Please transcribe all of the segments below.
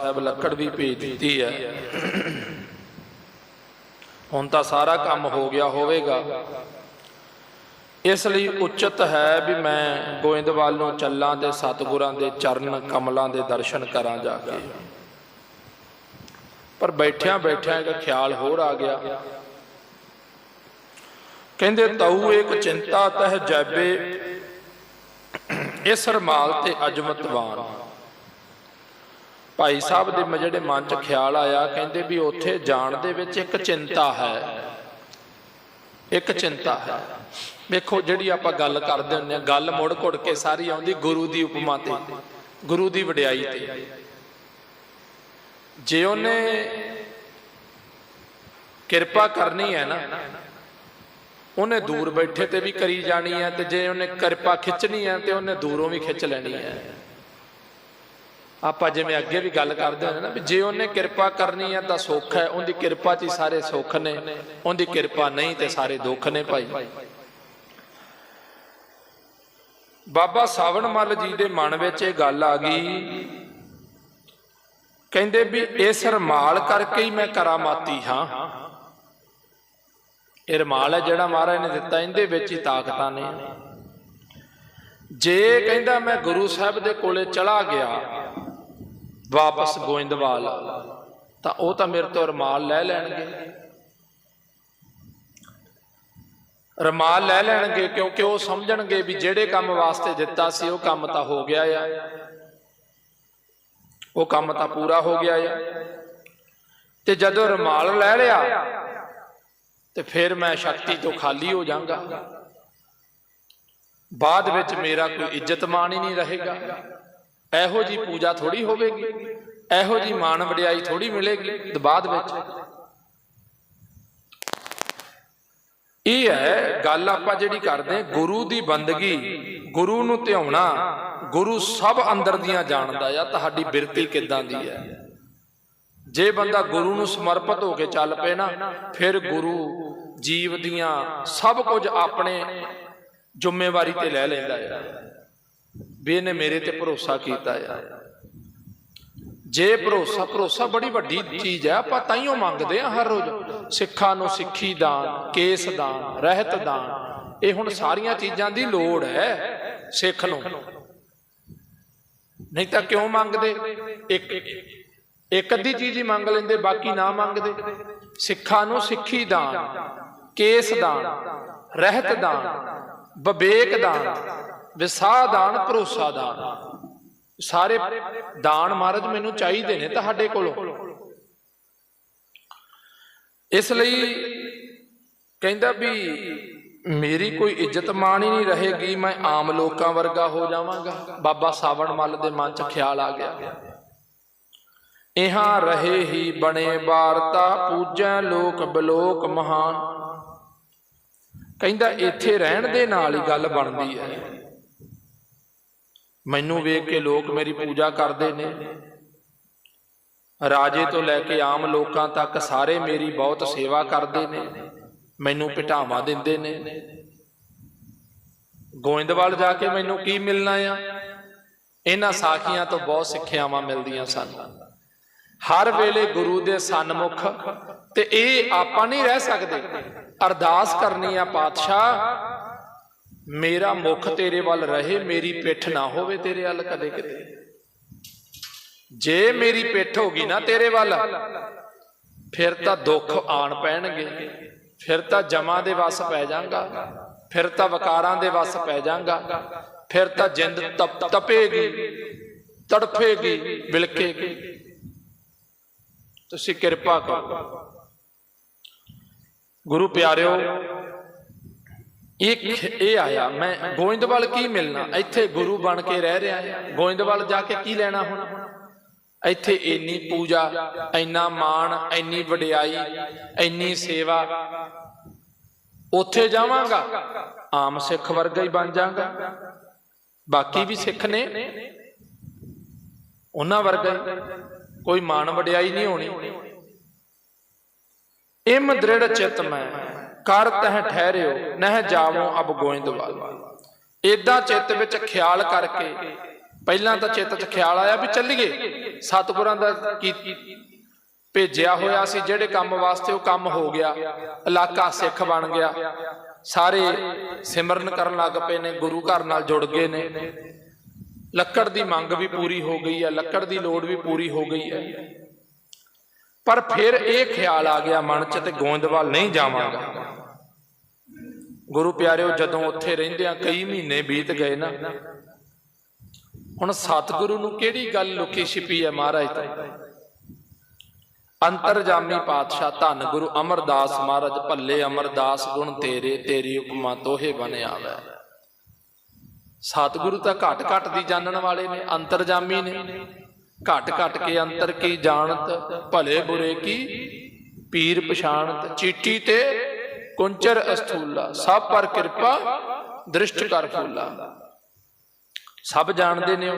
ਸਾਹਿਬ ਲੱਕੜ ਵੀ ਭੇਜ ਦਿੱਤੀ ਹੈ। ਹੁਣ ਤਾਂ ਸਾਰਾ ਕੰਮ ਹੋ ਗਿਆ ਹੋਵੇਗਾ। ਇਸ ਲਈ ਉਚਿਤ ਹੈ ਵੀ ਮੈਂ ਗੋਇੰਦਵਾਲ ਨੂੰ ਚੱਲਾਂ ਤੇ ਸਤਿਗੁਰਾਂ ਦੇ ਚਰਨ ਕਮਲਾਂ ਦੇ ਦਰਸ਼ਨ ਕਰਾਂ ਜਾ ਕੇ। ਪਰ ਬੈਠਿਆਂ ਬੈਠਿਆਂ ਇੱਕ ਖਿਆਲ ਹੋਰ ਆ ਗਿਆ। ਕਹਿੰਦੇ, ਤਉ ਇੱਕ ਚਿੰਤਾ ਤਹ ਜੈਬੇ, ਇਸ ਰਮਾਲ ਤੇ ਅਜਮਤਵਾਨ ਭਾਈ ਸਾਹਿਬ ਦੇ ਜਿਹੜੇ ਮਨ 'ਚ ਖਿਆਲ ਆਇਆ, ਕਹਿੰਦੇ ਵੀ ਉੱਥੇ ਜਾਣ ਦੇ ਵਿੱਚ ਇੱਕ ਚਿੰਤਾ ਹੈ। ਇੱਕ ਚਿੰਤਾ ਹੈ। ਵੇਖੋ, ਜਿਹੜੀ ਆਪਾਂ ਗੱਲ ਕਰਦੇ ਹੁੰਦੇ ਆ ਗੱਲ ਮੁੜ ਘੁੜ ਕੇ ਸਾਰੀ ਆਉਂਦੀ ਗੁਰੂ ਦੀ ਉਪਮਾ ਤੇ, ਗੁਰੂ ਦੀ ਵਡਿਆਈ ਤੇ। ਜੇ ਉਹਨੇ ਕਿਰਪਾ ਕਰਨੀ ਹੈ ਨਾ, ਉਹਨੇ ਦੂਰ ਬੈਠੇ ਤੇ ਵੀ ਕਰੀ ਜਾਣੀ ਹੈ ਤੇ ਜੇ ਉਹਨੇ ਕਿਰਪਾ ਖਿੱਚਣੀ ਹੈ ਤੇ ਉਹਨੇ ਦੂਰੋਂ ਵੀ ਖਿੱਚ ਲੈਣੀ ਹੈ। ਆਪਾਂ ਜਿਵੇਂ ਅੱਗੇ ਵੀ ਗੱਲ ਕਰਦੇ ਹੁੰਦੇ ਨਾ ਵੀ ਜੇ ਉਹਨੇ ਕਿਰਪਾ ਕਰਨੀ ਹੈ ਤਾਂ ਸੁੱਖ ਹੈ, ਉਹਦੀ ਕਿਰਪਾ 'ਚ ਹੀ ਸਾਰੇ ਸੁੱਖ ਨੇ, ਉਹਦੀ ਕਿਰਪਾ ਨਹੀਂ ਤੇ ਸਾਰੇ ਦੁੱਖ ਨੇ ਭਾਈ। ਬਾਬਾ ਸਾਵਣ ਮੱਲ ਜੀ ਦੇ ਮਨ ਵਿੱਚ ਇਹ ਗੱਲ ਆ ਗਈ, ਕਹਿੰਦੇ ਵੀ ਇਸ ਰਮਾਲ ਕਰਕੇ ਹੀ ਮੈਂ ਕਰਾਮਾਤੀ ਹਾਂ। ਇਹ ਰਮਾਲ ਹੈ ਜਿਹੜਾ ਮਹਾਰਾਜ ਨੇ ਦਿੱਤਾ, ਇਹਦੇ ਵਿੱਚ ਹੀ ਤਾਕਤਾਂ ਨੇ। ਜੇ ਕਹਿੰਦਾ ਮੈਂ ਗੁਰੂ ਸਾਹਿਬ ਦੇ ਕੋਲੇ ਚਲਾ ਗਿਆ ਵਾਪਸ ਗੋਇੰਦਵਾਲ ਤਾਂ ਉਹ ਤਾਂ ਮੇਰੇ ਤੋਂ ਰਮਾਲ ਲੈ ਲੈਣਗੇ। ਰਮਾਲ ਲੈ ਲੈਣਗੇ ਕਿਉਂਕਿ ਉਹ ਸਮਝਣਗੇ ਵੀ ਜਿਹੜੇ ਕੰਮ ਵਾਸਤੇ ਦਿੱਤਾ ਸੀ, ਉਹ ਕੰਮ ਤਾਂ ਹੋ ਗਿਆ ਆ। ਉਹ ਕੰਮ ਤਾਂ ਪੂਰਾ ਹੋ ਗਿਆ ਆ। ਤੇ ਜਦੋਂ ਰਮਾਲ ਲੈ ਲਿਆ, ਤੇ ਫਿਰ ਮੈਂ ਸ਼ਕਤੀ ਤੋਂ ਖਾਲੀ ਹੋ ਜਾਵਾਂਗਾ। ਬਾਅਦ ਵਿੱਚ ਮੇਰਾ ਕੋਈ ਇੱਜ਼ਤ ਮਾਣ ਹੀ ਨਹੀਂ ਰਹੇਗਾ। ਇਹੋ ਜੀ ਪੂਜਾ ਥੋੜੀ ਹੋਵੇਗੀ। ਇਹੋ ਜੀ ਮਾਣ ਵਡਿਆਈ ਥੋੜੀ ਮਿਲੇਗੀ ਬਾਅਦ ਵਿੱਚ। ਇਹ ਹੈ ਗੱਲ ਆਪਾਂ ਜਿਹੜੀ ਕਰਦੇ ਗੁਰੂ ਦੀ ਬੰਦਗੀ। ਗੁਰੂ ਨੂੰ ਧਿਆਉਣਾ ਗੁਰੂ ਸਭ ਅੰਦਰ ਦੀਆਂ ਜਾਣਦਾ ਆ ਤੁਹਾਡੀ ਬਿਰਤੀ ਕਿੱਦਾਂ ਦੀ ਹੈ। ਜੇ ਬੰਦਾ ਗੁਰੂ ਨੂੰ ਸਮਰਪਿਤ ਹੋ ਕੇ ਚੱਲ ਪਏ ਨਾ ਫਿਰ ਗੁਰੂ ਜੀਵ ਦੀਆਂ ਸਭ ਕੁਝ ਆਪਣੇ ਜ਼ਿੰਮੇਵਾਰੀ ਤੇ ਲੈ ਲੈਂਦਾ ਹੈ ਵੀ ਇਹਨੇ ਮੇਰੇ ਤੇ ਭਰੋਸਾ ਕੀਤਾ ਹੈ ਜੇ ਭਰੋਸਾ ਭਰੋਸਾ ਬੜੀ ਵੱਡੀ ਚੀਜ਼ ਹੈ ਆਪਾਂ ਤਾਈਓ ਮੰਗਦੇ ਆ ਹਰ ਰੋਜ਼। ਸਿੱਖਾਂ ਨੂੰ ਸਿੱਖੀ ਦਾਨ, ਕੇਸ ਦਾਨ, ਰਹਿਤ ਦਾਨ, ਇਹ ਹੁਣ ਸਾਰੀਆਂ ਚੀਜ਼ਾਂ ਦੀ ਲੋੜ ਹੈ ਸਿੱਖ ਨੂੰ। ਨਹੀਂ ਤਾਂ ਕਿਉਂ ਮੰਗਦੇ? ਇੱਕ ਇੱਕ ਅੱਧੀ ਚੀਜ਼ ਹੀ ਮੰਗ ਲੈਂਦੇ, ਬਾਕੀ ਨਾ ਮੰਗਦੇ। ਸਿੱਖਾਂ ਨੂੰ ਸਿੱਖੀ ਦਾਨ, ਕੇਸ ਦਾਨ, ਰਹਿਤ ਦਾਨ, ਵਿਵੇਕ ਦਾਨ ਵਿਸਾਹ ਦਾਨ ਭਰੋਸਾ ਦਾਨ ਸਾਰੇ ਦਾਨ ਮਹਾਰਾਜ ਮੈਨੂੰ ਚਾਹੀਦੇ ਨੇ ਤੁਹਾਡੇ ਕੋਲੋਂ। ਇਸ ਲਈ ਕਹਿੰਦਾ ਵੀ ਮੇਰੀ ਕੋਈ ਇੱਜ਼ਤ ਮਾਣ ਹੀ ਨਹੀਂ ਰਹੇਗੀ, ਮੈਂ ਆਮ ਲੋਕਾਂ ਵਰਗਾ ਹੋ ਜਾਵਾਂਗਾ। ਬਾਬਾ ਸਾਵਣ ਮੱਲ ਦੇ ਮਨ 'ਚ ਖਿਆਲ ਆ ਗਿਆ। ਇਹਾਂ ਰਹੇ ਹੀ ਬਣੇ ਵਾਰਤਾ, ਪੂਜੈ ਲੋਕ ਬਲੋਕ ਮਹਾਨ। ਕਹਿੰਦਾ ਇੱਥੇ ਰਹਿਣ ਦੇ ਨਾਲ ਹੀ ਗੱਲ ਬਣਦੀ ਹੈ। ਮੈਨੂੰ ਵੇਖ ਕੇ ਲੋਕ ਮੇਰੀ ਪੂਜਾ ਕਰਦੇ ਨੇ। ਰਾਜੇ ਤੋਂ ਲੈ ਕੇ ਆਮ ਲੋਕਾਂ ਤੱਕ ਸਾਰੇ ਮੇਰੀ ਬਹੁਤ ਸੇਵਾ ਕਰਦੇ ਨੇ। ਮੈਨੂੰ ਪਿਟਾਵਾ ਦਿੰਦੇ ਨੇ। ਗੋਇੰਦਵਾਲ ਜਾ ਕੇ ਮੈਨੂੰ ਕੀ ਮਿਲਣਾ ਆ? ਇਹਨਾਂ ਸਾਖੀਆਂ ਤੋਂ ਬਹੁਤ ਸਿੱਖਿਆਵਾਂ ਮਿਲਦੀਆਂ ਸਨ। ਹਰ ਵੇਲੇ ਗੁਰੂ ਦੇ ਸਨਮੁਖ ਤੇ ਇਹ ਆਪਾਂ ਨਹੀਂ ਰਹਿ ਸਕਦੇ। ਅਰਦਾਸ ਕਰਨੀ ਆ ਪਾਤਸ਼ਾਹ। ਮੇਰਾ ਮੁਖ ਤੇਰੇ ਵੱਲ ਰਹੇ, ਮੇਰੀ ਪਿੱਠ ਨਾ ਹੋਵੇ ਤੇਰੇ ਵੱਲ ਕਦੇ ਕਿਤੇ। ਜੇ ਮੇਰੀ ਪਿੱਠ ਹੋ ਗਈ ਨਾ ਤੇਰੇ ਵੱਲ, ਫਿਰ ਤਾਂ ਦੁੱਖ ਆਣ ਪੈਣਗੇ। ਫਿਰ ਤਾਂ ਜਮਾਂ ਦੇ ਵਸ ਪੈ ਜਾਗਾ ਫਿਰ ਤਾਂ ਵਕਾਰਾਂ ਦੇ ਵਸ ਪੈ ਜਾਗਾ ਫਿਰ ਤਾਂ ਜਿੰਦ ਤਪ ਤਪੇਗੀ, ਤੜਫੇਗੀ, ਵਿਲਕੇਗੀ। ਤੁਸੀਂ ਕਿਰਪਾ ਕਰੋ। ਗੁਰੂ ਪਿਆਰਿਓ ਇੱਕ ਇਹ ਆਇਆ, ਮੈਂ ਗੋਇੰਦਵਾਲ ਕੀ ਮਿਲਣਾ? ਇੱਥੇ ਗੁਰੂ ਬਣ ਕੇ ਰਹਿ ਰਿਹਾ। ਗੋਇੰਦਵਾਲ ਜਾ ਕੇ ਕੀ ਲੈਣਾ ਹੁਣ? ਇੱਥੇ ਇੰਨੀ ਪੂਜਾ, ਇੰਨਾ ਮਾਣ, ਇੰਨੀ ਵਡਿਆਈ, ਇੰਨੀ ਸੇਵਾ। ਉੱਥੇ ਜਾਵਾਂਗਾ, ਆਮ ਸਿੱਖ ਵਰਗਾ ਹੀ ਬਣ ਜਾਵਾਂਗਾ ਬਾਕੀ ਵੀ ਸਿੱਖ ਨੇ। ਉਹਨਾਂ ਵਰਗਾ ਕੋਈ ਮਾਣ ਵਡਿਆਈ ਨਹੀਂ ਹੋਣੀ। ਇਮ ਦ੍ਰਿੜ ਚਿਤ ਮੈਂ। ਕਰ ਤਹ ਠਹਿਰਿਓ, ਨਹਿ ਜਾਵੋ ਅਬ ਗੋਇੰਦਵਾਲ ਇਦਾਂ ਚਿੱਤ ਵਿੱਚ ਖਿਆਲ ਕਰਕੇ, ਪਹਿਲਾਂ ਤਾਂ ਚਿੱਤ 'ਚ ਖਿਆਲ ਆਇਆ ਵੀ ਚੱਲੀਏ, ਸਤਿਗੁਰਾਂ ਦਾ ਭੇਜਿਆ ਹੋਇਆ ਸੀ, ਜਿਹੜੇ ਕੰਮ ਵਾਸਤੇ ਉਹ ਕੰਮ ਹੋ ਗਿਆ, ਇਲਾਕਾ ਸਿੱਖ ਬਣ ਗਿਆ। ਸਾਰੇ ਸਿਮਰਨ ਕਰਨ ਲੱਗ ਪਏ ਨੇ, ਗੁਰੂ ਘਰ ਨਾਲ ਜੁੜ ਗਏ ਨੇ। ਲੱਕੜ ਦੀ ਮੰਗ ਵੀ ਪੂਰੀ ਹੋ ਗਈ ਹੈ, ਲੱਕੜ ਦੀ ਲੋੜ ਵੀ ਪੂਰੀ ਹੋ ਗਈ ਹੈ। ਪਰ ਫਿਰ ਇਹ ਖਿਆਲ ਆ ਗਿਆ, ਮਨ 'ਚ ਤੇ ਗੋਇੰਦਵਾਲ ਨਹੀਂ ਜਾਵਾਂਗਾ। ਗੁਰੂ ਪਿਆਰਿਓ, ਜਦੋਂ ਉੱਥੇ ਰਹਿੰਦਿਆਂ ਕਈ ਮਹੀਨੇ ਬੀਤ ਗਏ ਨਾ, ਹੁਣ ਸਤਿਗੁਰੂ ਨੂੰ ਕਿਹੜੀ ਗੱਲ ਲੁਕੀ ਛਿਪੀ ਹੈ ਮਹਾਰਾਜ ਤੋਂ? ਅੰਤਰਜਾਮੀ ਪਾਤਸ਼ਾਹ ਧੰਨ ਗੁਰੂ ਅਮਰਦਾਸ ਮਹਾਰਾਜ, ਭੱਲੇ ਅਮਰਦਾਸ ਗੁਣ ਤੇਰੇ, ਤੇਰੀ ਹੁਕਮਾਂ ਤੋਹੇ ਬਨ ਆਵੇ। ਸਤਿਗੁਰੂ ਤਾਂ ਘਟ ਘਟ ਦੀ ਜਾਣਨ ਵਾਲੇ ਨੇ, ਅੰਤਰਜਾਮੀ ਨੇ। ਘਟ ਘਟ ਕੇ ਅੰਤਰ ਕੀ ਜਾਣਤ, ਭਲੇ ਬੁਰੇ ਕੀ, ਪੀਰ ਪਛਾਣਤ, ਚੀਟੀ ਤੇ ਕੁੰਚਰ ਅਸਥੂਲਾ, ਸਭ ਪਰ ਕਿਰਪਾ, ਦ੍ਰਿਸ਼ਟ ਕਰ ਫੂਲਾ। ਸਭ ਜਾਣਦੇ ਨੇ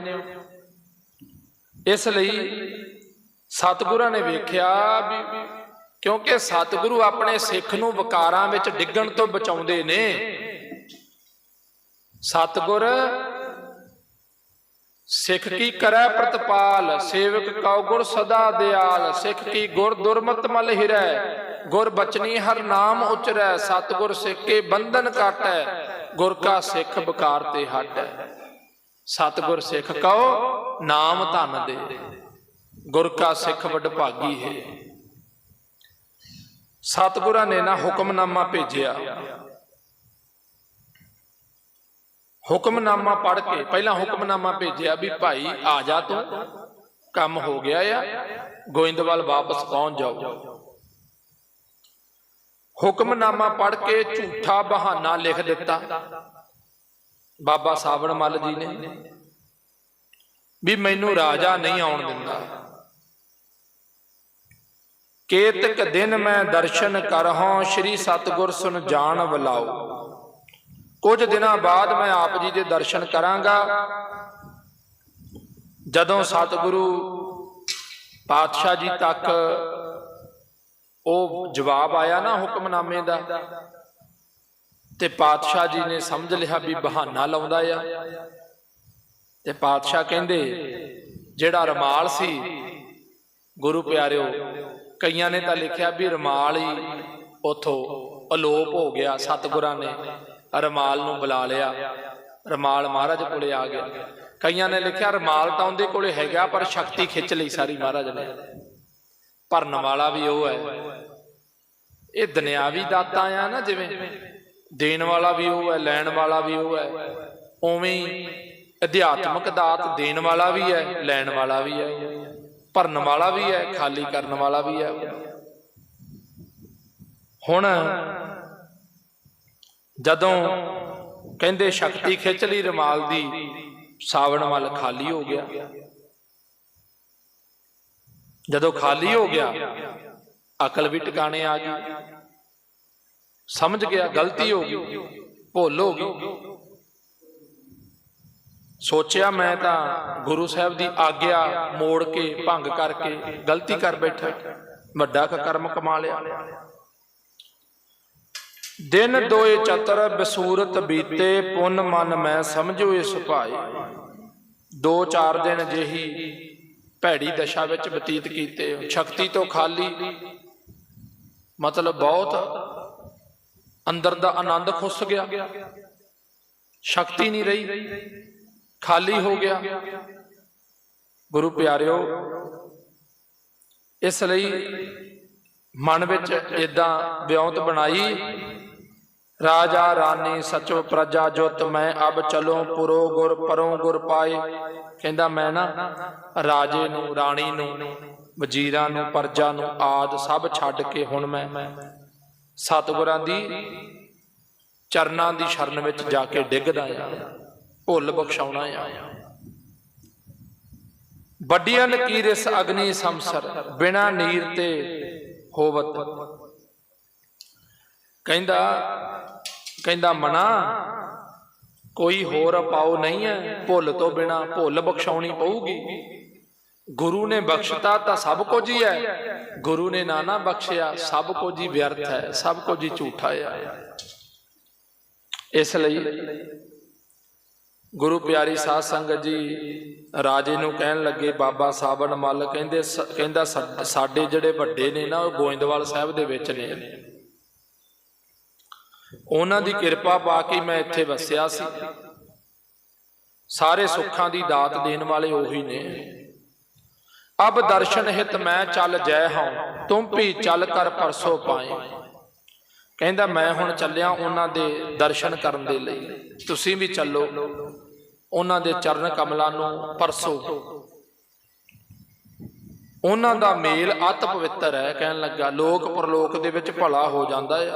ਇਸ ਲਈ ਸਤਿਗੁਰਾਂ ਨੇ ਵੇਖਿਆ ਵੀ ਕਿਉਂਕਿ ਸਤਿਗੁਰੂ ਆਪਣੇ ਸਿੱਖ ਨੂੰ ਵਿਕਾਰਾਂ ਵਿੱਚ ਡਿੱਗਣ ਤੋਂ ਬਚਾਉਂਦੇ ਨੇ, ਸਤਿਗੁਰ ਸਿੱਖ ਕੀ ਕਰੈ ਪ੍ਰਤਪਾਲ, ਸੇਵਕ ਕਉ ਗੁਰ ਸਦਾ ਦਿਆਲ, ਸਿੱਖ ਕੀ ਗੁਰ ਦੁਰਮਤ ਮਲ ਹਿਰੈ। ਗੁਰ ਬਚਨੀ ਹਰ ਨਾਮ ਉਚਰੈ, ਸਤਿਗੁਰ ਸਿੱਖ ਕੇ ਬੰਧਨ ਕਾਟੈ, ਗੁਰ ਕਾ ਸਿੱਖ ਬਕਾਰ ਤੇ ਹਟੈ। ਸਤਿਗੁਰ ਸਿੱਖ ਕਹੋ ਨਾਮ ਧਨ ਦੇ, ਗੁਰ ਕਾ ਸਿੱਖ ਵਡਭਾਗੀ ਹੈ। ਸਤਿਗੁਰਾਂ ਨੇ ਨਾ ਹੁਕਮਨਾਮਾ ਭੇਜਿਆ। ਹੁਕਮਨਾਮਾ ਪੜ੍ਹ ਕੇ, ਪਹਿਲਾਂ ਹੁਕਮਨਾਮਾ ਭੇਜਿਆ ਵੀ ਭਾਈ ਆ ਜਾ ਤੂੰ, ਕੰਮ ਹੋ ਗਿਆ ਆ, ਗੋਇੰਦਵਾਲ ਵਾਪਸ ਪਹੁੰਚ ਜਾਓ। ਹੁਕਮਨਾਮਾ ਪੜ੍ਹ ਕੇ ਝੂਠਾ ਬਹਾਨਾ ਲਿਖ ਦਿੱਤਾ। ਬਾਬਾ ਸਾਵਣ ਮੱਲ ਜੀ ਨੇ ਵੀ ਮੈਨੂੰ ਰਾਜਾ ਨਹੀਂ ਆਉਣ ਦਿੰਦਾ। ਕੇਤਕ ਦਿਨ ਮੈਂ ਦਰਸ਼ਨ ਕਰਹਾਂ, ਸ੍ਰੀ ਸਤਗੁਰ ਸੁਨ ਜਾਣ ਵਲਾਓ। ਕੁਝ ਦਿਨਾਂ ਬਾਅਦ ਮੈਂ ਆਪ ਜੀ ਦੇ ਦਰਸ਼ਨ ਕਰਾਂਗਾ। ਜਦੋਂ ਸਤਿਗੁਰੂ ਪਾਤਸ਼ਾਹ ਜੀ ਤੱਕ ਉਹ ਜਵਾਬ ਆਇਆ ਨਾ ਹੁਕਮਨਾਮੇ ਦਾ। ਤੇ ਪਾਤਸ਼ਾਹ ਜੀ ਨੇ ਸਮਝ ਲਿਆ ਵੀ ਬਹਾਨਾ ਲਾਉਂਦਾ ਆ। ਤੇ ਪਾਤਸ਼ਾਹ ਕਹਿੰਦੇ, ਜਿਹੜਾ ਰਮਾਲ ਸੀ, ਗੁਰੂ ਪਿਆਰਿਓ, ਕਈਆਂ ਨੇ ਤਾਂ ਲਿਖਿਆ ਵੀ ਰਮਾਲ ਹੀ ਉਥੋਂ ਅਲੋਪ ਹੋ ਗਿਆ ਸਤਿਗੁਰਾਂ ਨੇ, ਰਮਾਲ ਨੂੰ ਬੁਲਾ ਲਿਆ। ਰਮਾਲ ਮਹਾਰਾਜ ਕੋਲੇ ਆ ਗਿਆ। ਕਈਆਂ ਨੇ ਲਿਖਿਆ ਰਮਾਲ ਤਾਂ ਉਹਦੇ ਕੋਲੇ ਹੈਗਾ, ਪਰ ਸ਼ਕਤੀ ਖਿੱਚ ਲਈ ਸਾਰੀ ਮਹਾਰਾਜ ਨੇ। ਭਰਨ ਵਾਲਾ ਵੀ ਉਹ ਹੈ। ਇਹ ਦੁਨਿਆਵੀ ਦਾਤਾਂ ਆ ਨਾ ਜਿਵੇਂ। ਦੇਣ ਵਾਲਾ ਵੀ ਉਹ ਹੈ, ਲੈਣ ਵਾਲਾ ਵੀ ਉਹ ਹੈ। ਉਵੇਂ ਹੀ ਅਧਿਆਤਮਕ ਦਾਤ ਦੇਣ ਵਾਲਾ ਵੀ ਹੈ, ਲੈਣ ਵਾਲਾ ਵੀ ਹੈ। ਭਰਨ ਵਾਲਾ ਵੀ ਹੈ, ਖਾਲੀ ਕਰਨ ਵਾਲਾ ਵੀ ਹੈ। ਹੁਣ ਜਦੋਂ ਕਹਿੰਦੇ ਸ਼ਕਤੀ ਖਿੱਚ ਲਈ ਰਮਾਲ ਦੀ, ਸਾਵਣ ਵੱਲ ਖਾਲੀ ਹੋ ਗਿਆ। ਜਦੋਂ ਖਾਲੀ ਹੋ ਗਿਆ ਅਕਲ ਵੀ ਟਿਕਾਣੇ ਆ ਗਈ। ਸਮਝ ਗਿਆ, ਗਲਤੀ ਹੋ ਗਈ, ਭੁੱਲ ਹੋ ਗਈ। ਸੋਚਿਆ ਮੈਂ ਤਾਂ ਗੁਰੂ ਸਾਹਿਬ ਦੀ ਆਗਿਆ ਮੋੜ ਕੇ, ਭੰਗ ਕਰਕੇ, ਗਲਤੀ ਕਰ ਬੈਠਾ। ਵੱਡਾ ਕਰਮ ਕਮਾ ਲਿਆ। ਦਿਨ ਦੋਏ ਚਤਰ, ਬਸੂਰਤ ਬੀਤੇ, ਪੁੰਨ ਮਨ ਮੈਂ ਸਮਝੋ ਇਸ ਭਾਏ। ਦੋ ਚਾਰ ਦਿਨ ਜਿਹੀ ਭੈੜੀ ਦਸ਼ਾ ਵਿੱਚ ਬਤੀਤ ਕੀਤੇ, ਸ਼ਕਤੀ ਤੋਂ ਖਾਲੀ ਮਤਲਬ ਬਹੁਤ ਅੰਦਰ ਦਾ ਆਨੰਦ ਖੁੱਸ ਗਿਆ। ਸ਼ਕਤੀ ਨਹੀਂ ਰਹੀ। ਖਾਲੀ ਹੋ ਗਿਆ। ਗੁਰੂ ਪਿਆਰਿਓ, ਇਸ ਲਈ ਮਨ ਵਿੱਚ ਇਦਾਂ ਵਿਉਂਤ ਬਣਾਈ, ਰਾਜਾ ਰਾਣੀ ਸਚੋ ਪ੍ਰਜਾ ਜੁਤ ਮੈਂ ਅਬ ਚਲੋ ਪੁਰੋ ਗੁਰ ਪਰੋਂ ਗੁਰ ਪਾਏ। ਕਹਿੰਦਾ ਮੈਂ ਨਾ ਰਾਜੇ ਨੂੰ, ਰਾਣੀ ਨੂੰ ਵਜ਼ੀਰਾਂ ਨੂੰ, ਪਰਜਾ ਨੂੰ ਆਦ ਸਭ ਛੱਡ ਕੇ ਹੁਣ ਮੈਂ ਸਤਿਗੁਰਾਂ ਦੀ ਚਰਨਾਂ ਦੀ ਸ਼ਰਨ ਵਿੱਚ ਜਾ ਕੇ ਡਿੱਗਦਾ ਆ, ਭੁੱਲ ਬਖਸ਼ਾਉਣਾ ਆ। ਵੱਡੀਆਂ ਨਕੀਰਸ ਅਗਨੀ ਸੰਸਰ, ਬਿਨਾ ਨੀਰ ਤੇ ਹੋਵਤ। ਕਹਿੰਦਾ ਕਹਿੰਦਾ ਮਨਾ, ਕੋਈ ਹੋਰ ਪਾਉ ਨਹੀਂ ਹੈ, ਭੁੱਲ ਤੋਂ ਬਿਨਾ ਭੁੱਲ ਬਖਸ਼ਾਉਣੀ ਪਊਗੀ। ਗੁਰੂ ਨੇ ਬਖਸ਼ਤਾ ਤਾਂ ਸਭ ਕੁਝ ਹੀ ਹੈ। ਗੁਰੂ ਨੇ ਨਾ ਨਾ ਬਖਸ਼ਿਆ, ਸਭ ਕੁਝ ਹੀ ਵਿਅਰਥ ਹੈ, ਸਭ ਕੁਝ ਹੀ ਝੂਠਾ ਹੈ ਇਸ ਲਈ ਗੁਰੂ ਪਿਆਰੀ ਸਾਧ ਸੰਗਤ ਜੀ, ਰਾਜੇ ਨੂੰ ਕਹਿਣ ਲੱਗੇ, ਬਾਬਾ ਸਾਬਣ ਮੱਲ ਕਹਿੰਦੇ ਸ- ਕਹਿੰਦਾ ਸਾ- ਸਾਡੇ ਜਿਹੜੇ ਵੱਡੇ ਨੇ ਨਾ, ਉਹ ਗੋਇੰਦਵਾਲ ਸਾਹਿਬ ਦੇ ਵਿੱਚ ਨੇ। ਉਹਨਾਂ ਦੀ ਕਿਰਪਾ ਪਾ ਕੇ ਮੈਂ ਇੱਥੇ ਵਸਿਆ ਸੀ। ਸਾਰੇ ਸੁੱਖਾਂ ਦੀ ਦਾਤ ਦੇਣ ਵਾਲੇ ਉਹੀ ਨੇ। ਅਬ ਦਰਸ਼ਨ ਹਿਤ ਮੈਂ ਚੱਲ ਜੈ ਹਾਂ ਤੂੰ ਵੀ ਚੱਲ ਕਰ ਪਰਸੋ ਪਾਏ। ਕਹਿੰਦਾ, ਮੈਂ ਹੁਣ ਚੱਲਿਆ ਉਹਨਾਂ ਦੇ ਦਰਸ਼ਨ ਕਰਨ ਦੇ ਲਈ। ਤੁਸੀਂ ਵੀ ਚੱਲੋ, ਉਹਨਾਂ ਦੇ ਚਰਨ ਕਮਲਾਂ ਨੂੰ ਪਰਸੋ। ਉਹਨਾਂ ਦਾ ਮੇਲ ਅਤ ਪਵਿੱਤਰ ਹੈ। ਕਹਿਣ ਲੱਗਾ, ਲੋਕ ਪਰਲੋਕ ਦੇ ਵਿੱਚ ਭਲਾ ਹੋ ਜਾਂਦਾ ਹੈ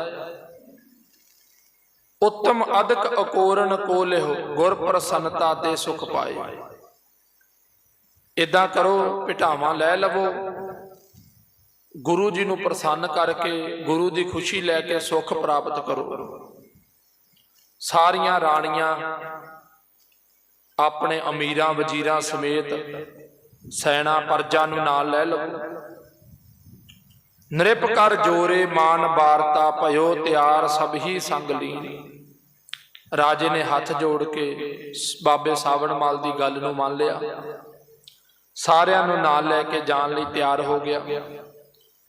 ਉੱਤਮ ਅਦਕ ਅਕੋਰਨ ਕੋ ਲਿਓ ਗੁਰ ਪ੍ਰਸੰਨਤਾ ਤੇ ਸੁਖ ਪਾਏ। ਇਦਾਂ ਕਰੋ, ਪਿਟਾਵਾਂ ਲੈ ਲਵੋ। ਗੁਰੂ ਜੀ ਨੂੰ ਪ੍ਰਸੰਨ ਕਰਕੇ, ਗੁਰੂ ਦੀ ਖੁਸ਼ੀ ਲੈ ਕੇ ਸੁਖ ਪ੍ਰਾਪਤ ਕਰੋ। ਸਾਰੀਆਂ ਰਾਣੀਆਂ ਆਪਣੇ ਅਮੀਰਾਂ, ਵਜ਼ੀਰਾਂ ਸਮੇਤ ਸੈਨਾ ਪਰਜਾ ਨੂੰ ਨਾਲ ਲੈ ਲਵੋ ਨ੍ਰਿਪ ਕਰ ਜੋਰੇ, ਮਾਨ ਬਾਰਤਾ ਭਇਓ, ਤਿਆਰ ਸਭ ਹੀ ਸੰਗ ਲੀਨ। ਰਾਜੇ ਨੇ ਹੱਥ ਜੋੜ ਕੇ ਬਾਬੇ ਸਾਵਣ ਮਾਲ ਦੀ ਗੱਲ ਨੂੰ ਮੰਨ ਲਿਆ। ਸਾਰਿਆਂ ਨੂੰ ਨਾਲ ਲੈ ਕੇ ਜਾਣ ਲਈ ਤਿਆਰ ਹੋ ਗਿਆ।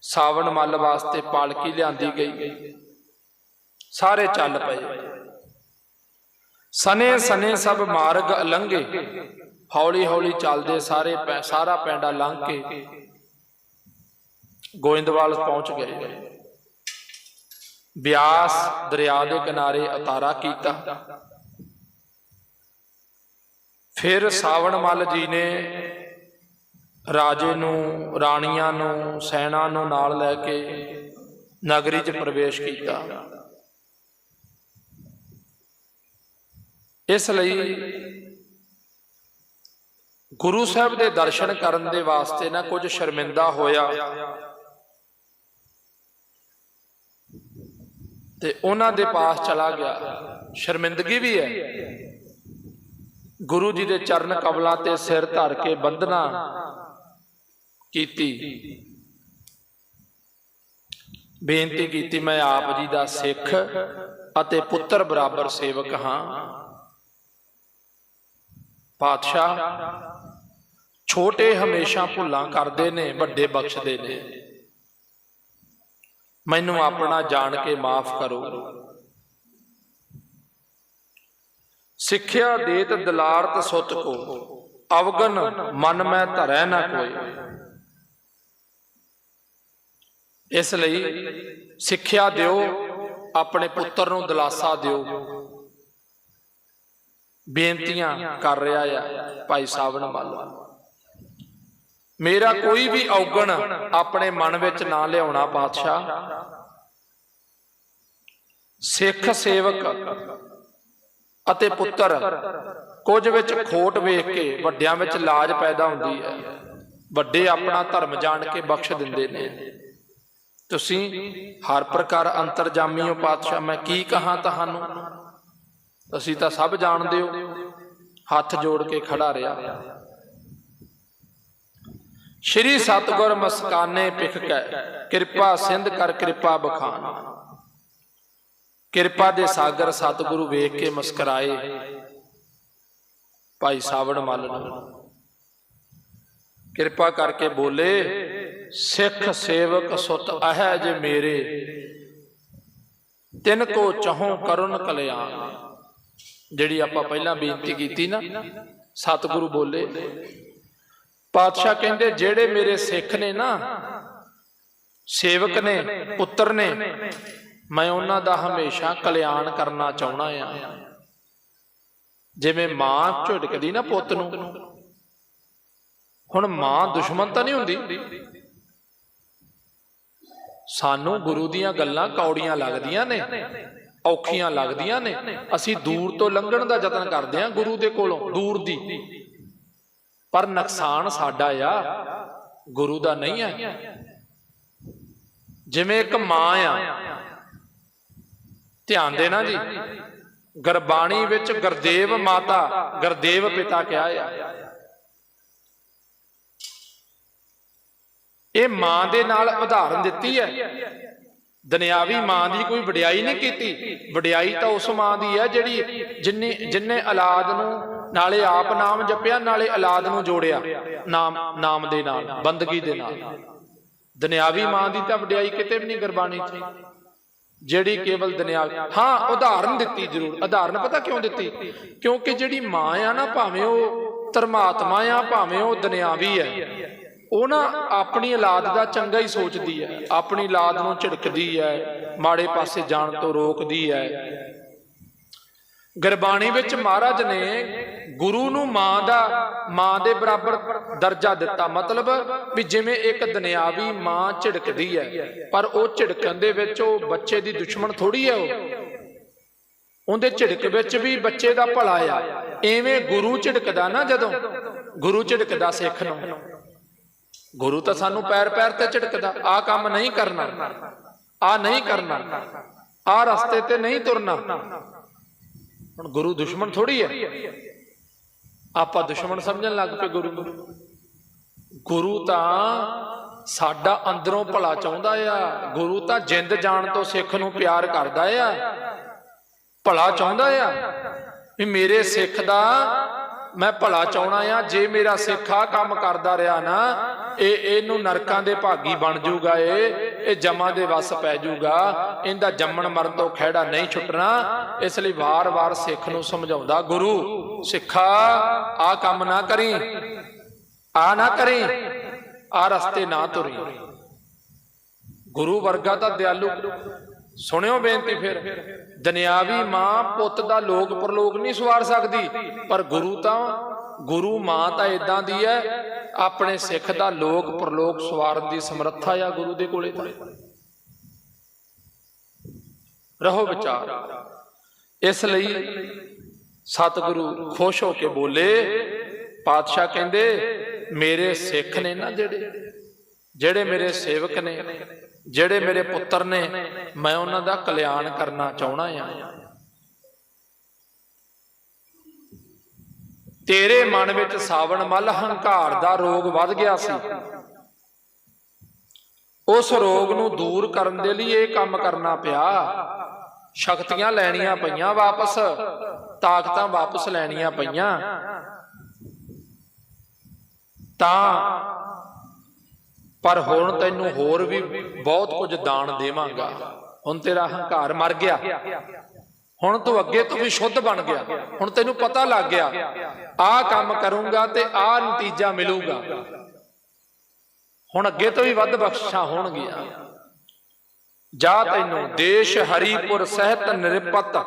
ਸਾਵਣ ਮੱਲ ਵਾਸਤੇ ਪਾਲਕੀ ਲਿਆਂਦੀ ਗਈ। ਸਾਰੇ ਚੱਲ ਪਏ। ਸਨੇ ਸਨੇ ਸਭ ਮਾਰਗ ਅਲੰਘੇ। ਹੌਲੀ ਹੌਲੀ ਚੱਲਦੇ ਸਾਰੇ ਸਾਰਾ ਪੈਂਡਾ ਲੰਘ ਕੇ ਗੋਇੰਦਵਾਲ ਪਹੁੰਚ ਗਏ। ਬਿਆਸ ਦਰਿਆ ਦੇ ਕਿਨਾਰੇ ਅਤਾਰਾ ਕੀਤਾ। ਫਿਰ ਸਾਵਣ ਮੱਲ ਜੀ ਨੇ ਰਾਜੇ ਨੂੰ, ਰਾਣੀਆਂ ਨੂੰ, ਸੈਨਾ ਨੂੰ ਨਾਲ ਲੈ ਕੇ ਨਗਰੀ 'ਚ ਪ੍ਰਵੇਸ਼ ਕੀਤਾ। ਇਸ ਲਈ ਗੁਰੂ ਸਾਹਿਬ ਦੇ ਦਰਸ਼ਨ ਕਰਨ ਦੇ ਵਾਸਤੇ ਨਾ ਕੁਝ ਸ਼ਰਮਿੰਦਾ ਹੋਇਆ। ਤੇ ਉਹਨਾਂ ਦੇ ਪਾਸ ਚਲਾ ਗਿਆ। ਸ਼ਰਮਿੰਦਗੀ ਵੀ ਹੈ। ਗੁਰੂ ਜੀ ਦੇ ਚਰਨ ਕਮਲਾਂ ਤੇ ਸਿਰ ਧਰ ਕੇ ਬੰਦਨਾ ਕੀਤੀ। ਬੇਨਤੀ ਕੀਤੀ, ਮੈਂ ਆਪ ਜੀ ਦਾ ਸਿੱਖ ਅਤੇ ਪੁੱਤਰ ਬਰਾਬਰ ਸੇਵਕ ਹਾਂ। ਪਾਤਸ਼ਾਹ, ਛੋਟੇ ਹਮੇਸ਼ਾ ਭੁੱਲਾਂ ਕਰਦੇ ਨੇ, ਵੱਡੇ ਬਖਸ਼ਦੇ ਨੇ। ਮੈਨੂੰ ਆਪਣਾ ਜਾਣ ਕੇ ਮਾਫ ਕਰੋ। ਸਿੱਖਿਆ ਦੇਤ ਦਲਾਰਤ ਸੁਤ ਕੋ, ਅਵਗਨ ਮਨ ਮੈਂ ਧਰੈ ਨਾ ਕੋਈ ਇਸ ਲਈ ਸਿੱਖਿਆ ਦਿਓ, ਆਪਣੇ ਪੁੱਤਰ ਨੂੰ ਦਿਲਾਸਾ ਦਿਓ। ਬੇਨਤੀਆਂ ਕਰ ਰਿਹਾ ਆ, ਭਾਈ ਸਾਵਣ ਮੱਲ ਮੇਰਾ ਕੋਈ ਵੀ ਔਗਣ ਆਪਣੇ ਮਨ ਵਿੱਚ ਨਾ ਲਿਆਉਣਾ ਪਾਤਸ਼ਾਹ। ਸਿੱਖ ਸੇਵਕ ਅਤੇ ਪੁੱਤਰ, ਕੁਝ ਵਿੱਚ ਖੋਟ ਵੇਖ ਕੇ ਵੱਡਿਆਂ ਵਿੱਚ ਲਾਜ ਪੈਦਾ ਹੁੰਦੀ ਹੈ। ਵੱਡੇ ਆਪਣਾ ਧਰਮ ਜਾਣ ਕੇ ਬਖਸ਼ ਦਿੰਦੇ ਨੇ। ਤੁਸੀਂ ਹਰ ਪ੍ਰਕਾਰ ਅੰਤਰਜਾਮੀ ਹੋ ਪਾਤਸ਼ਾਹ, ਮੈਂ ਕੀ ਕਹਾਂ ਤੁਹਾਨੂੰ? ਅਸੀਂ ਤਾਂ ਸਭ ਜਾਣਦੇ ਹੋ, ਹੱਥ ਜੋੜ ਕੇ ਖੜਾ ਰਿਹਾ। ਸ਼੍ਰੀ ਸਤਗੁਰ ਮਸਕਾਨੇ ਪਿਖ ਕੈ, ਕਿਰਪਾ ਸਿੰਧ ਕਰ ਕਿਰਪਾ ਬਖਾਨ। ਕਿਰਪਾ ਦੇ ਸਾਗਰ ਸਤਿਗੁਰੂ ਵੇਖ ਕੇ ਮੁਸਕਰਾਏ। ਭਾਈ ਸਾਵਣ ਮੱਲ ਨੂੰ ਕਿਰਪਾ ਕਰਕੇ ਬੋਲੇ ਸਿੱਖ ਸੇਵਕ ਸੁਤ ਅਹਿ ਜੇ ਮੇਰੇ, ਤਿੰਨ ਕੋ ਚਾਹੋ ਕਰਨ ਕਲਿਆਣ। ਜਿਹੜੀ ਆਪਾਂ ਪਹਿਲਾਂ ਬੇਨਤੀ ਕੀਤੀ ਨਾ, ਸਤਿਗੁਰੂ ਬੋਲੇ। ਪਾਤਸ਼ਾਹ ਕਹਿੰਦੇ, ਜਿਹੜੇ ਮੇਰੇ ਸਿੱਖ ਨੇ ਨਾ, ਸੇਵਕ ਨੇ, ਪੁੱਤਰ ਨੇ, ਮੈਂ ਉਹਨਾਂ ਦਾ ਹਮੇਸ਼ਾ ਕਲਿਆਣ ਕਰਨਾ ਚਾਹਣਾ ਆ। ਜਿਵੇਂ ਮਾਂ ਝਟਕਦੀ ਨਾ ਪੁੱਤ ਨੂੰ, ਹੁਣ ਮਾਂ ਦੁਸ਼ਮਣ ਤਾਂ ਨਹੀਂ ਹੁੰਦੀ। ਸਾਨੂੰ ਗੁਰੂ ਦੀਆਂ ਗੱਲਾਂ ਕੌੜੀਆਂ ਲੱਗਦੀਆਂ ਨੇ, ਔਖੀਆਂ ਲੱਗਦੀਆਂ ਨੇ। ਅਸੀਂ ਦੂਰ ਤੋਂ ਲੰਘਣ ਦਾ ਯਤਨ ਕਰਦੇ ਹਾਂ ਗੁਰੂ ਦੇ ਕੋਲੋਂ, ਦੂਰ ਦੀ। ਪਰ ਨੁਕਸਾਨ ਸਾਡਾ ਆ, ਗੁਰੂ ਦਾ ਨਹੀਂ ਹੈ ਜਿਵੇਂ ਇੱਕ ਮਾਂ ਆ, ਧਿਆਨ ਦੇਣਾ ਜੀ। ਗੁਰਬਾਣੀ ਵਿੱਚ ਗੁਰਦੇਵ ਮਾਤਾ, ਗੁਰਦੇਵ ਪਿਤਾ ਕਿਹਾ ਆ। ਇਹ ਮਾਂ ਦੇ ਨਾਲ ਉਦਾਹਰਨ ਦਿੱਤੀ ਹੈ। ਦੁਨਿਆਵੀ ਮਾਂ ਦੀ ਕੋਈ ਵਡਿਆਈ ਨਹੀਂ ਕੀਤੀ। ਵਡਿਆਈ ਤਾਂ ਉਸ ਮਾਂ ਦੀ ਹੈ ਜਿਹੜੀ ਜਿੰਨੇ ਜਿੰਨੇ ਔਲਾਦ ਨੂੰ ਨਾਲੇ ਆਪ ਨਾਮ ਜਪਿਆ, ਨਾਲੇ ਔਲਾਦ ਨੂੰ ਜੋੜਿਆ। ਨਾਮ ਨਾਮ ਦੇ ਨਾਲ, ਬੰਦਗੀ ਦੇ ਨਾਲ। ਦੁਨਿਆਵੀ ਮਾਂ ਦੀ ਤਾਂ ਵਡਿਆਈ ਕਿਤੇ ਵੀ ਨਹੀਂ ਗੁਰਬਾਣੀ 'ਚ। ਜਿਹੜੀ ਕੇਵਲ ਦੁਨਿਆਵੀ ਹਾਂ, ਉਦਾਹਰਨ ਦਿੱਤੀ ਜ਼ਰੂਰ। ਉਦਾਹਰਨ ਪਤਾ ਕਿਉਂ ਦਿੱਤੀ? ਕਿਉਂਕਿ ਜਿਹੜੀ ਮਾਂ ਆ ਨਾ, ਭਾਵੇਂ ਉਹ ਧਰਮਾਤਮਾ ਆ, ਭਾਵੇਂ ਉਹ ਦੁਨਿਆਵੀ ਹੈ ਉਹ ਨਾ ਆਪਣੀ ਔਲਾਦ ਦਾ ਚੰਗਾ ਹੀ ਸੋਚਦੀ ਹੈ, ਆਪਣੀ ਔਲਾਦ ਨੂੰ ਝਿੜਕਦੀ ਹੈ, ਮਾੜੇ ਪਾਸੇ ਜਾਣ ਤੋਂ ਰੋਕਦੀ ਹੈ। ਗੁਰਬਾਣੀ ਵਿੱਚ ਮਹਾਰਾਜ ਨੇ ਗੁਰੂ ਨੂੰ ਮਾਂ ਦਾ, ਮਾਂ ਦੇ ਬਰਾਬਰ ਦਰਜਾ ਦਿੱਤਾ। ਮਤਲਬ ਵੀ ਜਿਵੇਂ ਇੱਕ ਦੁਨਿਆਵੀ ਮਾਂ ਝਿੜਕਦੀ ਹੈ, ਪਰ ਉਹ ਝਿੜਕਣ ਦੇ ਵਿੱਚ ਉਹ ਬੱਚੇ ਦੀ ਦੁਸ਼ਮਣ ਥੋੜੀ ਹੈ ਉਹ। ਉਹਦੇ ਝਿੜਕ ਵਿੱਚ ਵੀ ਬੱਚੇ ਦਾ ਭਲਾ ਆ। ਐਵੇਂ ਗੁਰੂ ਝਿੜਕਦਾ ਨਾ ਜਦੋਂ, ਗੁਰੂ ਝਿੜਕਦਾ ਸਿੱਖ ਨੂੰ। ਗੁਰੂ ਤਾਂ ਸਾਨੂੰ ਪੈਰ ਪੈਰ ਤੇ ਝਿੜਕਦਾ, ਆ ਕੰਮ ਨਹੀਂ ਕਰਨਾ। ਆ ਨਹੀਂ ਕਰਨਾ। ਆ ਰਸਤੇ ਤੇ ਨਹੀਂ ਤੁਰਨਾ। ਹੁਣ ਗੁਰੂ ਦੁਸ਼ਮਣ ਥੋੜੀ ਹੈ। ਆਪਾਂ ਦੁਸ਼ਮਣ ਸਮਝਣ ਲੱਗ ਪਏ ਗੁਰੂ ਨੂੰ। ਗੁਰੂ ਤਾਂ ਸਾਡਾ ਅੰਦਰੋਂ ਭਲਾ ਚਾਹੁੰਦਾ ਆ। ਗੁਰੂ ਤਾਂ ਜਿੰਦ ਜਾਣ ਤੋਂ ਸਿੱਖ ਨੂੰ ਪਿਆਰ ਕਰਦਾ ਆ। ਭਲਾ ਚਾਹੁੰਦਾ ਆ ਵੀ ਮੇਰੇ ਸਿੱਖ ਦਾ ਮੈਂ ਭਲਾ ਚਾਹਣਾ ਆ। ਜੇ ਮੇਰਾ ਸਿੱਖ ਆ ਕੰਮ ਕਰਦਾ ਰਿਹਾ ਨਾ ਇਹ ਇਹਨੂੰ ਨਰਕਾਂ ਦੇ ਭਾਗੀ ਬਣ ਜਾਊਗਾ ਇਹ ਇਹ ਜਮਾਂ ਦੇ ਵਸ ਪੈ ਜਾਊਗਾ ਇਹਦਾ ਜੰਮਣ ਮਰਨ ਤੋਂ ਖਿਹੜਾ ਨਹੀਂ ਛੁੱਟਣਾ। ਇਸ ਲਈ ਵਾਰ-ਵਾਰ ਸਿੱਖ ਨੂੰ ਸਮਝਾਉਂਦਾ, ਗੁਰੂ, ਸਿੱਖਾ ਆ ਕੰਮ ਨਾ ਕਰੀ। ਆ ਨਾ ਕਰੀ। ਆ ਰਸਤੇ ਨਾ ਤੁਰੀ। ਗੁਰੂ ਵਰਗਾ ਤਾਂ ਦਿਆਲੂ। ਸੁਣਿਓ ਬੇਨਤੀ ਫਿਰ। ਦੁਨਿਆਵੀ ਮਾਂ ਪੁੱਤ ਦਾ ਲੋਕ ਪਰਲੋਕ ਨਹੀਂ ਸਵਾਰ ਸਕਦੀ। ਪਰ ਗੁਰੂ ਤਾਂ ਗੁਰੂ ਮਾਂ ਤਾਂ ਇਦਾਂ ਦੀ ਹੈ, ਆਪਣੇ ਸਿੱਖ ਦਾ ਲੋਕ ਪ੍ਰਲੋਕ ਸਵਾਰਨ ਦੀ ਸਮਰੱਥਾ ਆ ਗੁਰੂ ਦੇ ਕੋਲੇ ਤਾਂ। ਰਹੋ ਵਿਚਾਰ। ਇਸ ਲਈ ਸਤਿਗੁਰੂ ਖੁਸ਼ ਹੋ ਕੇ ਬੋਲੇ, ਪਾਤਸ਼ਾਹ ਕਹਿੰਦੇ, ਮੇਰੇ ਸਿੱਖ ਨੇ ਨਾ ਜਿਹੜੇ ਜਿਹੜੇ ਮੇਰੇ ਸੇਵਕ ਨੇ, ਜਿਹੜੇ ਮੇਰੇ ਪੁੱਤਰ ਨੇ, ਮੈਂ ਉਹਨਾਂ ਦਾ ਕਲਿਆਣ ਕਰਨਾ ਚਾਹਣਾ ਆ। ਤੇਰੇ ਮਨ ਵਿੱਚ ਸਾਵਣ ਮਲ, ਹੰਕਾਰ ਦਾ ਰੋਗ ਵੱਧ ਗਿਆ ਸੀ। ਉਸ ਰੋਗ ਨੂੰ ਦੂਰ ਕਰਨ ਦੇ ਲਈ ਇਹ ਕੰਮ ਕਰਨਾ ਪਿਆ। ਸ਼ਕਤੀਆਂ ਲੈਣੀਆਂ ਪਈਆਂ ਵਾਪਸ, ਤਾਕਤਾਂ ਵਾਪਸ ਲੈਣੀਆਂ ਪਈਆਂ। ਤਾਂ ਪਰ ਹੁਣ ਤੈਨੂੰ ਹੋਰ ਵੀ ਬਹੁਤ ਕੁਝ ਦਾਨ ਦੇਵਾਂਗਾ। ਹੁਣ ਤੇਰਾ ਹੰਕਾਰ ਮਰ ਗਿਆ। ਹੁਣ ਤੂੰ ਅੱਗੇ ਤੋਂ ਵੀ ਸ਼ੁੱਧ ਬਣ ਗਿਆ। ਹੁਣ ਤੈਨੂੰ ਪਤਾ ਲੱਗ ਗਿਆ। ਆਹ ਕੰਮ ਕਰੂੰਗਾ ਤੇ ਆਹ ਨਤੀਜਾ ਮਿਲੂਗਾ। ਹੁਣ ਅੱਗੇ ਤੋਂ ਵੀ ਵੱਧ ਬਖਸ਼ਾਂ ਹੋਣਗੀਆਂ। ਜਾ ਤੈਨੂੰ ਦੇਸ਼ ਹਰੀਪੁਰ ਸਹਿਤ ਨਿਰਪਤ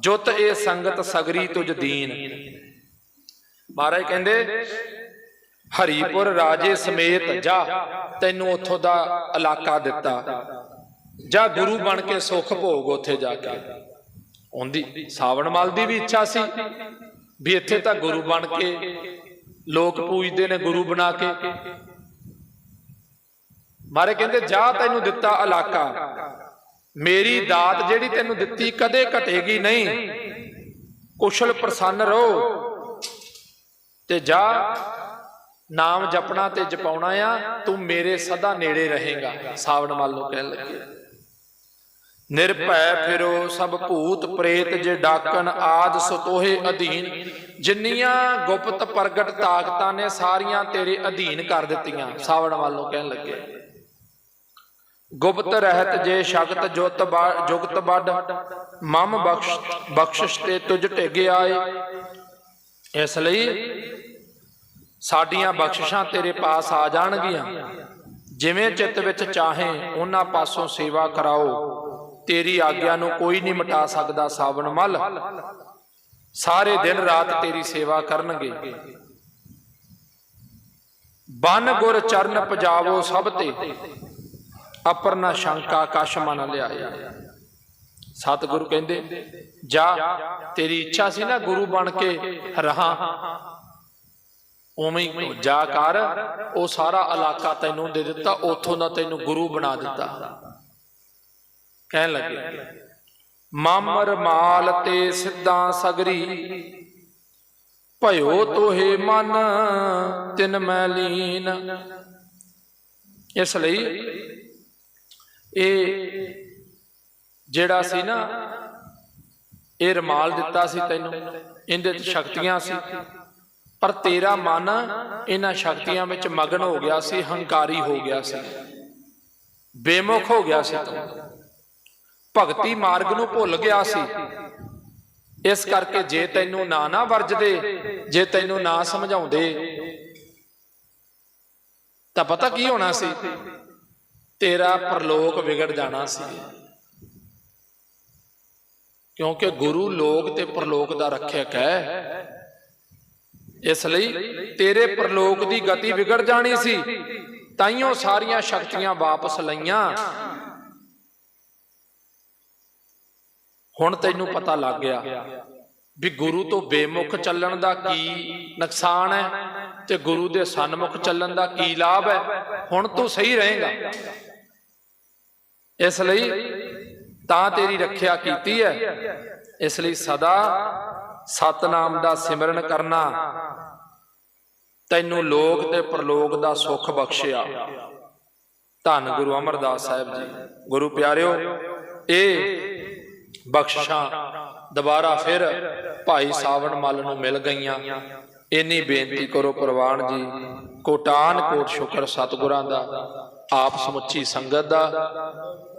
ਜੁਤ ਇਹ ਸੰਗਤ ਸਗਰੀ ਤੁਜ ਦੀਨ। ਮਹਾਰਾਜ ਕਹਿੰਦੇ ਹਰੀਪੁਰ ਰਾਜੇ ਸਮੇਤ ਜਾ ਤੈਨੂੰ ਉੱਥੋਂ ਦਾ ਇਲਾਕਾ ਦਿੱਤਾ। ਜਾ ਗੁਰੂ ਬਣ ਕੇ ਸੁਖ ਭੋਗ ਉੱਥੇ ਜਾ ਕੇ। ਉਹਦੀ ਸਾਵਣ ਮਲ ਦੀ ਵੀ ਇੱਛਾ ਸੀ ਵੀ ਇੱਥੇ ਤਾਂ ਗੁਰੂ ਬਣ ਕੇ ਲੋਕ ਪੂਜਦੇ ਨੇ ਗੁਰੂ ਬਣਾ ਕੇ। ਮਾਰੇ ਕਹਿੰਦੇ, ਜਾ ਤੈਨੂੰ ਦਿੱਤਾ ਇਲਾਕਾ। ਮੇਰੀ ਦਾਤ ਜਿਹੜੀ ਤੈਨੂੰ ਦਿੱਤੀ ਕਦੇ ਘਟੇਗੀ ਨਹੀਂ। ਕੁਸ਼ਲ ਪ੍ਰਸੰਨ ਰਹੋ। ਤੇ ਜਾ, ਨਾਮ ਜਪਣਾ ਤੇ ਜਪਾਉਣਾ ਆ। ਤੂੰ ਮੇਰੇ ਸਦਾ ਨੇੜੇ ਰਹੇਗਾ। ਸਾਵਣ ਮਲ ਨੂੰ ਕਹਿਣ ਲੱਗੇ। ਨਿਰਭੈ ਫਿਰੋ ਸਭ ਭੂਤ ਪ੍ਰੇਤ ਜੇ ਡਾਕਨ ਆਦ ਸਤੋਹੇ ਅਧੀਨ। ਜਿੰਨੀਆਂ ਗੁਪਤ ਪ੍ਰਗਟ ਤਾਕਤਾਂ ਨੇ, ਸਾਰੀਆਂ ਤੇਰੇ ਅਧੀਨ ਕਰ ਦਿੱਤੀਆਂ, ਸਾਵਣ ਵੱਲ ਕਹਿਣ ਲੱਗੇ। ਗੁਪਤ ਰਹਿਤ ਜੇ ਸ਼ਕਤ ਜੁਤ ਜੁਗਤ ਵੱਡ, ਮਮ ਬਖਸ਼, ਬਖਸ਼ਿਸ਼ ਤੇ ਤੁਝ ਢਿੱਗੇ ਆਏ। ਇਸ ਲਈ ਸਾਡੀਆਂ ਬਖਸ਼ਿਸ਼ਾਂ ਤੇਰੇ ਪਾਸ ਆ ਜਾਣਗੀਆਂ। ਜਿਵੇਂ ਚਿੱਤ ਵਿੱਚ ਚਾਹੇ, ਉਹਨਾਂ ਪਾਸੋਂ ਸੇਵਾ ਕਰਾਓ। ਤੇਰੀ ਆਗਿਆ ਨੂੰ ਕੋਈ ਨਹੀਂ ਮਿਟਾ ਸਕਦਾ ਸਾਵਣ ਮਲ। ਸਾਰੇ ਦਿਨ ਰਾਤ ਤੇਰੀ ਸੇਵਾ ਕਰਨਗੇ। ਬਨ ਗੁਰ ਚਰਨ ਪਜਾਵੋ ਸਭ ਤੇ, ਅਪਰਨਾ ਸ਼ੰਕਾ ਕਸ਼ ਮਨ ਲਿਆਇਆ। ਸਤਿਗੁਰੂ ਕਹਿੰਦੇ, ਜਾ, ਤੇਰੀ ਇੱਛਾ ਸੀ ਨਾ ਗੁਰੂ ਬਣ ਕੇ ਰਹਾ। ਉਵੇਂ ਹੀ ਜਾ ਕਰ, ਉਹ ਸਾਰਾ ਇਲਾਕਾ ਤੈਨੂੰ ਦੇ ਦਿੱਤਾ, ਉਥੋਂ ਦਾ ਤੈਨੂੰ ਗੁਰੂ ਬਣਾ ਦਿੱਤਾ। ਕਹਿਣ ਲੱਗੇ, ਮਾਮਰ ਮਾਲ ਤੇ ਸਿੱਧਾ ਸਗਰੀ, ਭਇਓ ਤੋਹੇ ਮਨ, ਤਿਨ ਮੈਂ ਲੀਨ। ਇਸ ਲਈ ਇਹ ਜਿਹੜਾ ਸੀ ਨਾ, ਇਹ ਰਮਾਲ ਦਿੱਤਾ ਸੀ ਤੈਨੂੰ, ਇਹਦੇ 'ਚ ਸ਼ਕਤੀਆਂ ਸੀ। ਪਰ ਤੇਰਾ ਮਨ ਇਹਨਾਂ ਸ਼ਕਤੀਆਂ ਵਿੱਚ ਮਗਨ ਹੋ ਗਿਆ ਸੀ, ਹੰਕਾਰੀ ਹੋ ਗਿਆ ਸੀ, ਬੇਮੁਖ ਹੋ ਗਿਆ ਸੀ ਤੂੰ। ਭਗਤੀ ਮਾਰਗ ਨੂੰ ਭੁੱਲ ਗਿਆ ਸੀ। ਇਸ ਕਰਕੇ ਜੇ ਤੈਨੂੰ ਨਾ ਨਾ ਵਰਜਦੇ, ਜੇ ਤੈਨੂੰ ਨਾ ਸਮਝਾਉਂਦੇ, ਤਾਂ ਪਤਾ ਕੀ ਹੋਣਾ ਸੀ? ਤੇਰਾ ਪ੍ਰਲੋਕ ਵਿਗੜ ਜਾਣਾ ਸੀ। ਕਿਉਂਕਿ ਗੁਰੂ ਲੋਕ ਤੇ ਪ੍ਰਲੋਕ ਦਾ ਰੱਖਿਅਕ ਹੈ। ਇਸ ਲਈ ਤੇਰੇ ਪ੍ਰਲੋਕ ਦੀ ਗਤੀ ਵਿਗੜ ਜਾਣੀ ਸੀ। ਤਾਈਓ ਸਾਰੀਆਂ ਸ਼ਕਤੀਆਂ ਵਾਪਸ ਲਈਆਂ। ਹੁਣ ਤੈਨੂੰ ਪਤਾ ਲੱਗ ਗਿਆ ਵੀ ਗੁਰੂ ਤੋਂ ਬੇਮੁਖ ਚੱਲਣ ਦਾ ਕੀ ਨੁਕਸਾਨ ਹੈ ਤੇ ਗੁਰੂ ਦੇ ਸਨਮੁਖ ਚੱਲਣ ਦਾ ਕੀ ਲਾਭ ਹੈ? ਹੁਣ ਤੂੰ ਸਹੀ ਰਹੇਗਾ। ਇਸ ਲਈ ਤਾਂ ਤੇਰੀ ਰੱਖਿਆ ਕੀਤੀ ਹੈ। ਇਸ ਲਈ ਸਦਾ ਸਤਨਾਮ ਦਾ ਸਿਮਰਨ ਕਰਨਾ। ਤੈਨੂੰ ਲੋਕ ਤੇ ਪ੍ਰਲੋਕ ਦਾ ਸੁੱਖ ਬਖਸ਼ਿਆ। ਧੰਨ ਗੁਰੂ ਅਮਰਦਾਸ ਸਾਹਿਬ ਜੀ। ਗੁਰੂ ਪਿਆਰਿਓ ਇਹ ਬਖਸ਼ਾਂ ਦੁਬਾਰਾ ਫਿਰ ਭਾਈ ਸਾਵਣ ਮੱਲ ਨੂੰ ਮਿਲ ਗਈਆਂ। ਇੰਨੀ ਬੇਨਤੀ ਕਰੋ ਪ੍ਰਵਾਨ ਜੀ, ਕੋਟਾਨ ਕੋਟ ਸ਼ੁਕਰ ਸਤਿਗੁਰਾਂ ਦਾ, ਆਪ ਸਮੁੱਚੀ ਸੰਗਤ ਦਾ।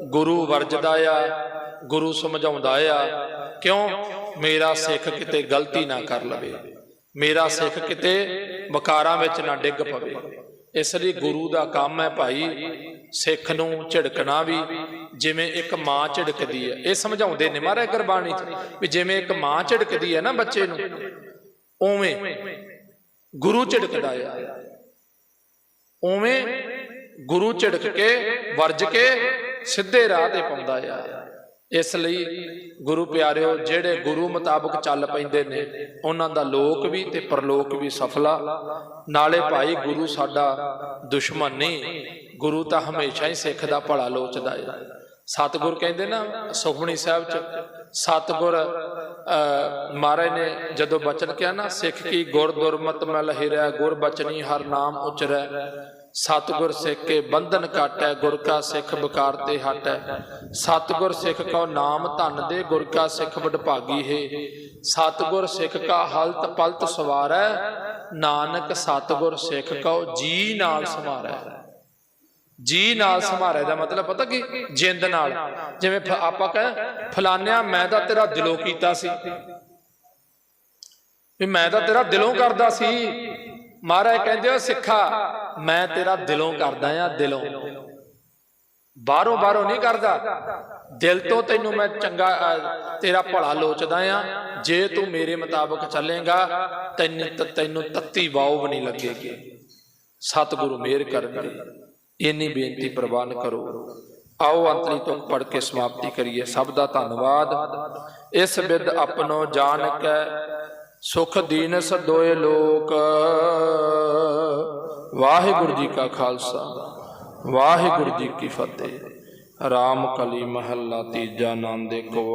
ਗੁਰੂ ਵਰਜਦਾ ਆ, ਗੁਰੂ ਸਮਝਾਉਂਦਾ ਆ, ਕਿਉਂ? ਮੇਰਾ ਸਿੱਖ ਕਿਤੇ ਗਲਤੀ ਨਾ ਕਰ ਲਵੇ। ਮੇਰਾ ਸਿੱਖ ਕਿਤੇ ਵਕਾਰਾਂ ਵਿੱਚ ਨਾ ਡਿੱਗ ਪਵੇ। ਇਸ ਲਈ ਗੁਰੂ ਦਾ ਕੰਮ ਹੈ ਭਾਈ ਸਿੱਖ ਨੂੰ ਝਿੜਕਣਾ ਵੀ ਜਿਵੇਂ ਇੱਕ ਮਾਂ ਝਿੜਕਦੀ ਹੈ। ਇਹ ਸਮਝਾਉਂਦੇ ਨੇ ਮਹਾਰਾਜ ਗੁਰਬਾਣੀ ਵੀ ਜਿਵੇਂ ਇੱਕ ਮਾਂ ਝਿੜਕਦੀ ਹੈ ਨਾ ਬੱਚੇ ਨੂੰ, ਉਵੇਂ ਗੁਰੂ ਝਿੜਕਦਾ ਆ ਉਵੇਂ ਗੁਰੂ ਝਿੜਕ ਕੇ ਵਰਜ ਕੇ ਸਿੱਧੇ ਰਾਹ ਤੇ ਪਾਉਂਦਾ ਆ ਇਸ ਲਈ ਗੁਰੂ ਪਿਆਰਿਓ, ਜਿਹੜੇ ਗੁਰੂ ਮੁਤਾਬਕ ਚੱਲ ਪੈਂਦੇ ਨੇ, ਉਹਨਾਂ ਦਾ ਲੋਕ ਵੀ ਤੇ ਪਰਲੋਕ ਵੀ ਸਫਲਾ। ਨਾਲੇ ਭਾਈ, ਗੁਰੂ ਸਾਡਾ ਦੁਸ਼ਮਣ ਨਹੀਂ। ਗੁਰੂ ਤਾਂ ਹਮੇਸ਼ਾ ਹੀ ਸਿੱਖ ਦਾ ਭਲਾ ਲੋਚਦਾ ਹੈ। ਸਤਿਗੁਰ ਕਹਿੰਦੇ ਨਾ ਸੁਖਮਣੀ ਸਾਹਿਬ ਚ, ਸਤਿਗੁਰ ਮਹਾਰਾਜ ਨੇ ਜਦੋਂ ਬਚਨ ਕਿਹਾ ਨਾ, ਸਿੱਖ ਕੀ ਗੁਰ ਦੁਰਮਤ ਮਲ ਹਿਰੈ, ਗੁਰ ਬਚਨੀ ਹਰ ਨਾਮ ਉਚਰੈ। ਸਤਿਗੁਰ ਸਿੱਖ ਕੇ ਬੰਧਨ ਕਾਟੈ ਗੁਰ ਕਾ ਸਿੱਖ ਬਕਾਰ ਤੇ ਹਟੈ। ਸਤਿਗੁਰ ਸਿੱਖ ਕੋ ਨਾਮ ਧਨ ਦੇ, ਗੁਰ ਕਾ ਸਿੱਖ ਵਡਭਾਗੀ ਹੈ। ਸਤਿਗੁਰ ਸਿੱਖ ਕਾ ਹਲਤ ਪਲਤ ਸਵਾਰੈ, ਨਾਨਕ ਸਤਿਗੁਰ ਸਿੱਖ ਕੋ ਜੀ ਨਾਲ ਸਮਾਰੈ। ਜੀ ਨਾਲ ਸੰਭਾਰੇ ਦਾ ਮਤਲਬ ਪਤਾ ਕੀ? ਜਿੰਦ ਨਾਲ। ਜਿਵੇਂ ਆਪਾਂ ਕਹੇ ਫਲਾਨਿਆ ਮੈਂ ਤਾਂ ਤੇਰਾ ਦਿਲੋਂ ਕੀਤਾ ਸੀ। ਵੀ ਮੈਂ ਤਾਂ ਤੇਰਾ ਦਿਲੋਂ ਕਰਦਾ ਸੀ। ਮਹਾਰਾਜ ਕਹਿੰਦੇ ਹੋ ਸਿੱਖਾ, ਮੈਂ ਤੇਰਾ ਦਿਲੋਂ ਕਰਦਾ ਆ, ਦਿਲੋਂ। ਬਾਹਰੋਂ ਬਾਹਰੋਂ ਨਹੀਂ ਕਰਦਾ। ਦਿਲ ਤੋਂ ਤੈਨੂੰ ਮੈਂ ਚੰਗਾ ਤੇਰਾ ਭਲਾ ਲੋਚਦਾ ਆ। ਜੇ ਤੂੰ ਮੇਰੇ ਮੁਤਾਬਕ ਚੱਲੇਗਾ, ਤੈਨੂੰ ਤੈਨੂੰ ਤੱਤੀ ਵਾਉ ਵੀ ਨਹੀਂ ਲੱਗੇਗੀ। ਸਤਿਗੁਰੂ ਮਿਹਰ ਕਰਨਗੇ। ਇੰਨੀ ਬੇਨਤੀ ਪ੍ਰਵਾਨ ਕਰੋ। ਆਓ ਅੰਤਰੀ ਤੁਕ ਪੜ ਕੇ ਸਮਾਪਤੀ ਕਰੀਏ। ਸਭ ਦਾ ਧੰਨਵਾਦ। ਇਸ ਬਿਦ ਆਪਣੋ ਜਾਣ ਕੈ ਸੁਖ ਦੀਨਸ ਦੋਏ ਲੋਕ। ਵਾਹਿਗੁਰੂ ਜੀ ਕਾ ਖਾਲਸਾ। ਵਾਹਿਗੁਰੂ ਜੀ ਕੀ ਫਤਿਹ। ਰਾਮ ਕਲੀ ਮਹੱਲਾ ਤੀਜਾ ਨਾਮ ਦੇ ਕੋ